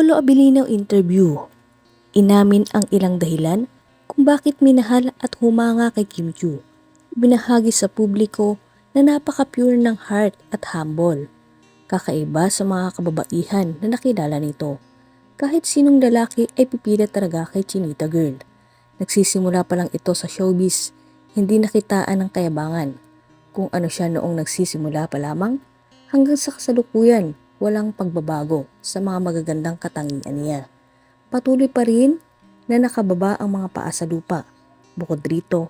Paolo Abilino interview. Inamin ang ilang dahilan kung bakit minahal at humanga kay Kim Chu. Binahagi sa publiko na napaka-pure ng heart at humble. Kakaiba sa mga kababaihan na nakilala nito. Kahit sinong lalaki ay pipilit talaga kay Chinita Girl. Nagsisimula pa lang ito sa showbiz, hindi nakitaan ng kayabangan. Kung ano siya noong nagsisimula pa lamang, hanggang sa kasalukuyan, walang pagbabago sa mga magagandang katangian niya. Patuloy pa rin na nakababa ang mga paa sa lupa. Bukod rito,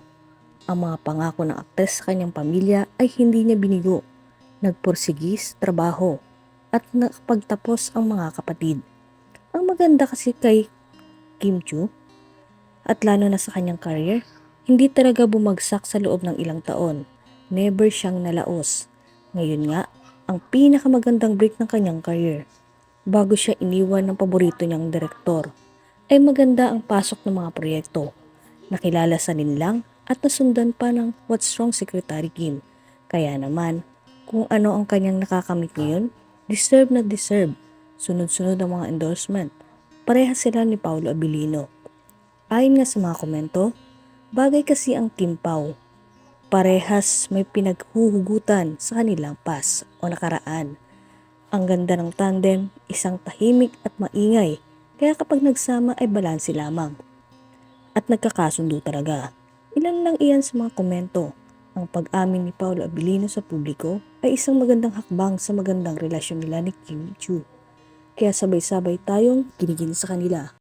ang mga pangako ng aktres sa kanyang pamilya ay hindi niya binigo. Nagporsigis, trabaho, at nakapagtapos ang mga kapatid. Ang maganda kasi kay Kim Chu, at lalo na sa kanyang career, hindi talaga bumagsak sa loob ng ilang taon. Never siyang nalaos. Ngayon nga, ang pinakamagandang break ng kanyang career. Bago siya iniwan ng paborito niyang direktor, ay maganda ang pasok ng mga proyekto. Nakilala sa ninlang at nasundan pa ng What's Wrong Secretary Kim. Kaya naman, kung ano ang kanyang nakakamit ngayon, deserve na deserve. Sunod-sunod ang mga endorsement. Pareha sila ni Paulo Abilino. Ayon nga sa mga komento, bagay kasi ang Kim Pao. Parehas may pinaghuhugutan sa kanilang pas o nakaraan. Ang ganda ng tandem, isang tahimik at maingay, kaya kapag nagsama ay balanse lamang. At nagkakasundo talaga. Ilan lang iyan sa mga komento. Ang pag-amin ni Paulo Abilino sa publiko ay isang magandang hakbang sa magandang relasyon nila ni Kim Chu. Kaya sabay-sabay tayong kinigin sa kanila.